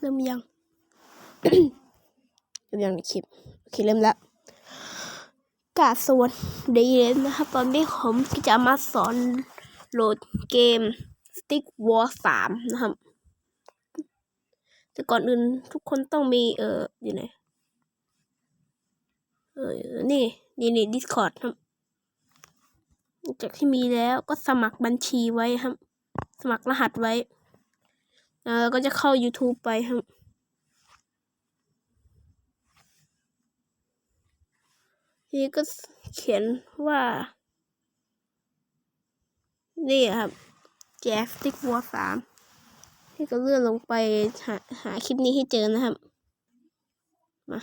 เริ่มยังเริ่มยังในคลิปโอเคเริ่มแล้วกาสวัสดีนะครับตอนนี้ผมจะมาสอนโหลดเกม Stick War 3 นะครับ แต่ก่อนอื่นทุกคนต้องมีเอ่ออยู่ไหนเออนี่นี่นี่ Discord ครับจากที่มีแล้วก็สมัครบัญชีไว้ครับ สมัครรหัสไว้ แล้วก็จะเข้า YouTube ไปครับทีนี้ก็เขียนว่า นี่ครับแจ๊สติ๊กวัวสามที่ก็เลื่อนลงไปหาหาคลิปนี้ให้เจอนะครับ มา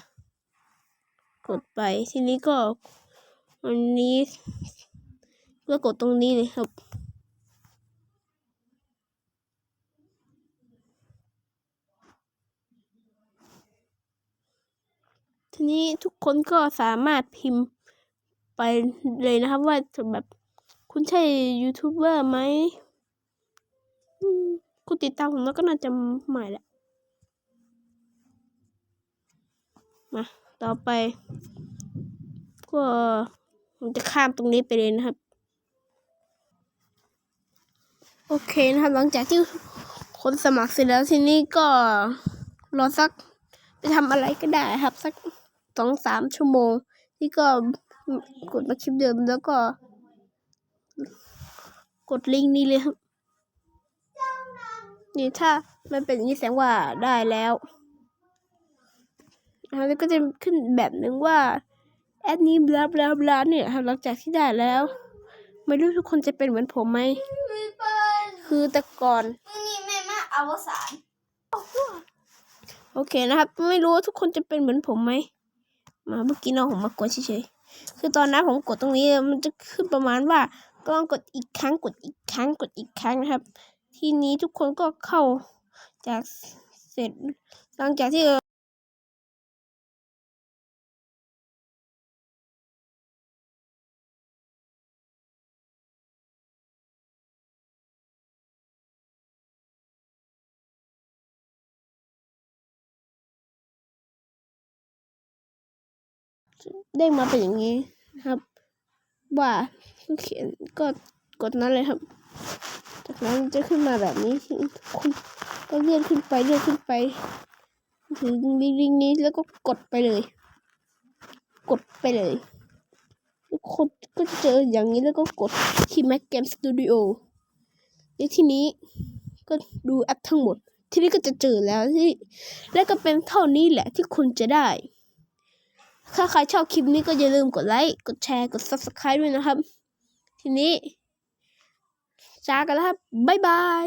กดไปทีนี้ก็อันนี้ก็กดตรงนี้เลยครับ นี้ทุกคนก็สามารถพิมพ์ไปเลยนะครับ ว่าแบบคุณใช่ยูทูบเบอร์ไหมอืมคุณติดตามผมแล้วก็น่าจะใหม่แหละ มา ต่อไป ก็ผมจะข้ามตรงนี้ไปเลยนะครับ โอเคนะครับ หลังจากที่คนสมัครเสร็จแล้วทีนี้ก็รอสักไปทำอะไรก็ได้ครับสัก สองสามชั่วโมงที่ก็กดมาคลิปเดิมแล้วก็ กดลิงก์นี้เลยครับนี่ถ้ามันเป็นอย่างนี้แสดงว่าได้แล้วนะครับแล้วก็จะขึ้นแบบหนึ่งว่าแอดนี้บลาบลาบลาเนี่ยครับหลังจากที่ได้แล้ว ไม่รู้ทุกคนจะเป็นเหมือนผมไหมไม่เป็นคือแต่ก่อนนี่แม่มาอวสานโอเคนะครับ ไม่รู้ว่าทุกคนจะเป็นเหมือนผมไหม มาเมื่อกี้น้องผมมากดเฉยๆคือตอนนั้นผมกดตรงนี้มันจะขึ้นประมาณว่าก็ต้องกดอีกครั้งกดอีกครั้งกดอีกครั้งนะครับ ทีนี้ทุกคนก็เข้าจากเสร็จหลังจากที่ เด้งมาเป็นอย่างนี้นะครับ ว่าเขียนก็กดนั้นเลยครับ จากนั้นจะขึ้นมาแบบนี้คุณก็เลื่อนขึ้นไปเลื่อนขึ้นไป ถึงลิงก์ลิงนี้แล้วก็กดไปเลย กดไปเลยทุกคนก็จะเจออย่างนี้แล้วก็กดที่ Mac Game Studio ในที่นี้ก็ดูแอปทั้งหมด ที่นี่ก็จะเจอแล้วที่ และก็เป็นเท่านี้แหละที่คุณจะได้ ถ้าใครชอบคลิปนี้ก็อย่าลืมกดไลค์ กดแชร์ กด Subscribe ด้วยนะครับ ทีนี้จ้ากันแล้วครับ บ๊ายบาย